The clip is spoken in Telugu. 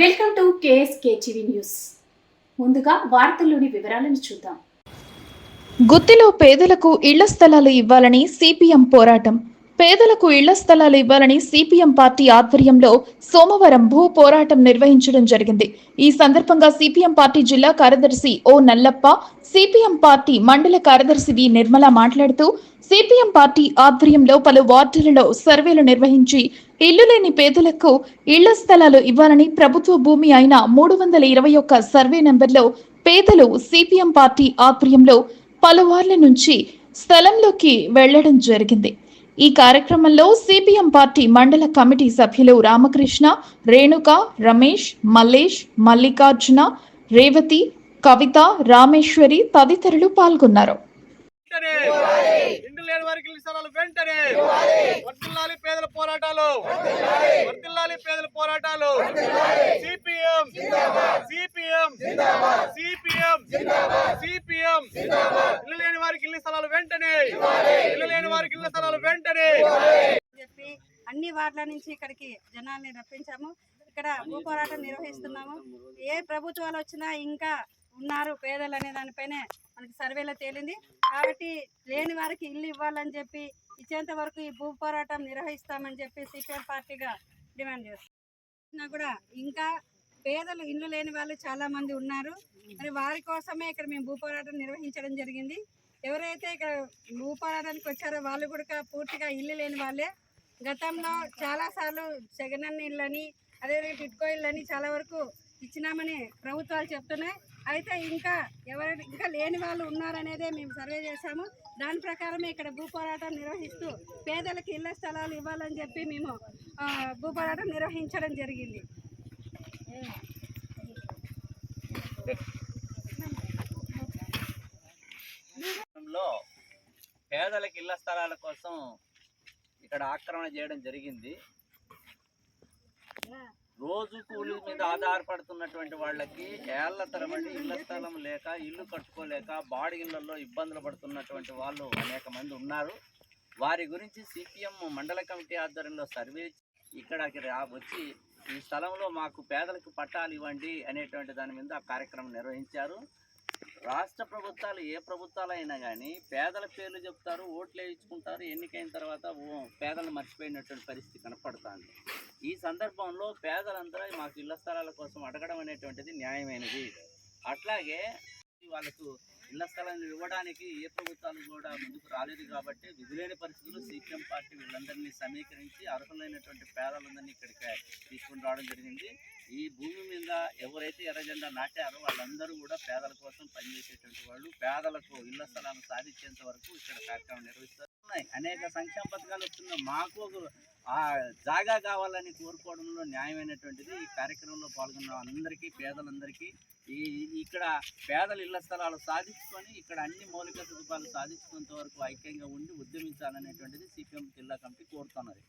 Welcome to KSK TV news. ముందుగా వార్తల్లోని వివరాలను చూద్దాం. గుత్తిలో పేదలకు ఇళ్ళ స్థలాలు ఇవ్వాలని సిపిఎం పోరాటం. పేదలకు ఇళ్ళ స్థలాలు ఇవ్వాలని సిపిఎం పార్టీ ఆధ్వర్యంలో సోమవారం భూ పోరాటం నిర్వహించడం జరిగింది. ఈ సందర్భంగా సిపిఎం పార్టీ జిల్లా కార్యదర్శి ఓ నల్లప్ప సిపిఎం పార్టీ మండల కార్యదర్శి వి నిర్మల మాట్లాడుతూ సిపిఎం పార్టీ ఆధ్వర్యంలో పలు వార్డులలో సర్వేలు నిర్వహించి ఇల్లు లేని పేదలకు ఇళ్ళ స్థలాలు ఇవ్వాలని ప్రభుత్వ భూమి అయిన మూడు వందల ఇరవై ఒక్క సర్వే నెంబర్లో పేదలు సిపిఎం పార్టీ ఆధ్వర్యంలో పలువార్ల నుంచి స్థలంలోకి వెళ్ళడం జరిగింది. ఈ కార్యక్రమంలో సిపిఎం పార్టీ మండల కమిటీ సభ్యులు రామకృష్ణ రేణుక రమేష్ మల్లేష్ మల్లికార్జున రేవతి కవిత రామేశ్వరి తదితరులు పాల్గొన్నారు. పేదల పోరాటాలు! వర్తిల్లాలి పేదల పోరాటాలు! సిపిఎం! సిపిఎం! సిపిఎం! సిపిఎం! ఇల్లు స్థలాలు వెంటనే. ఇల్లు లేని వారికి ఇల్లు స్థలాలు వెంటనే. చెప్పి అన్ని వార్డుల నుంచి ఇక్కడికి జనాల్ని రప్పించాము. ఇక్కడ భూ పోరాటం నిర్వహిస్తున్నాము. ఏ ప్రభుత్వాలు వచ్చినా ఇంకా ఉన్నారు పేదలు అనే దానిపైనే మనకి సర్వేలో తేలింది. కాబట్టి లేని వారికి ఇల్లు ఇవ్వాలని చెప్పి ఇచ్చేంత వరకు ఈ భూ పోరాటం నిర్వహిస్తామని చెప్పి సిపిఎం పార్టీగా డిమాండ్ చేస్తున్నాం. కూడా ఇంకా పేదలు ఇల్లు లేని వాళ్ళు చాలా మంది ఉన్నారు. మరి వారి కోసమే ఇక్కడ మేము భూ పోరాటం నిర్వహించడం జరిగింది. ఎవరైతే ఇక్కడ భూ వచ్చారో వాళ్ళు కూడా పూర్తిగా ఇల్లు లేని వాళ్ళే. గతంలో చాలాసార్లు జగనన్న ఇళ్ళని అదేవిధంగా టిట్కో ఇళ్ళని చాలా వరకు ఇచ్చినామని ప్రభుత్వాలు చెప్తున్నాయి. అయితే ఇంకా ఎవరైనా ఇంకా లేని వాళ్ళు ఉన్నారనేదే మేము సర్వే చేశాము. దాని ప్రకారమే ఇక్కడ భూపోరాటం నిర్వహిస్తూ పేదలకు ఇళ్ళ స్థలాలు ఇవ్వాలని చెప్పి మేము భూపోరాటం నిర్వహించడం జరిగింది. లో పేదలకు ఇళ్ళ స్థలాల కోసం ఇక్కడ ఆక్రమణ చేయడం జరిగింది. రోజు కూలి మీద ఆధారపడుతున్నటువంటి వాళ్ళకి ఏళ్ళ తరబడి ఇళ్ళ స్థలం లేక ఇల్లు కట్టుకోలేక బాడిగిళ్ళలో ఇబ్బందులు పడుతున్నటువంటి వాళ్ళు అనేక మంది ఉన్నారు. వారి గురించి సిపిఎం మండల కమిటీ ఆధ్వర్యంలో సర్వే ఇక్కడికి వచ్చి ఈ స్థలంలో మాకు పేదలకు పట్టాలు ఇవ్వండి అనేటువంటి దాని మీద ఆ కార్యక్రమం నిర్వహించారు. రాష్ట్ర ప్రభుత్వాలు ఏ ప్రభుత్వాలు అయినా కానీ పేదల పేర్లు చెప్తారు ఓట్లు వేయించుకుంటారు ఎన్నికైన తర్వాత పేదలను మర్చిపోయినటువంటి పరిస్థితి కనపడుతుంది. ఈ సందర్భంలో పేదలందరూ మాకు ఇళ్ళ స్థలాల కోసం అడగడం అనేటువంటిది న్యాయమైనది. అట్లాగే వాళ్ళకు ఇళ్ళ స్థలాన్ని ఇవ్వడానికి ఏ ప్రభుత్వాలు కూడా ముందుకు రాలేదు కాబట్టి విధులేని పరిస్థితుల్లో సీపీఎం పార్టీ వీళ్ళందరినీ సమీకరించి అర్హులైనటువంటి పేదలందరినీ ఇక్కడికి తీసుకుని రావడం జరిగింది. ఈ భూమి మీద ఎవరైతే ఎర్రజెండా నాటారో వాళ్ళందరూ కూడా పేదల కోసం పనిచేసేటువంటి వాళ్ళు. పేదలకు ఇళ్ళ స్థలాన్ని సాధించేంత వరకు ఇక్కడ కార్యక్రమం నిర్వహిస్తారు ఉన్నాయి. అనేక సంక్షేమ పథకాలు వస్తున్నాయి. మాకు ఒక ఆ జాగా కావాలని కోరుకోవడంలో న్యాయమైనటువంటిది ఈ కార్యక్రమంలో పాల్గొన్న అందరికీ పేదలందరికీ ఈ ఇక్కడ పేదల ఇళ్ళ స్థలాలు సాధించుకొని ఇక్కడ అన్ని మౌలిక సదుపాయాలు సాధించుకునేంత వరకు ఐక్యంగా ఉండి ఉద్యమించాలనేటువంటిది సిపిఎం జిల్లా కమిటీ కోరుతున్నది.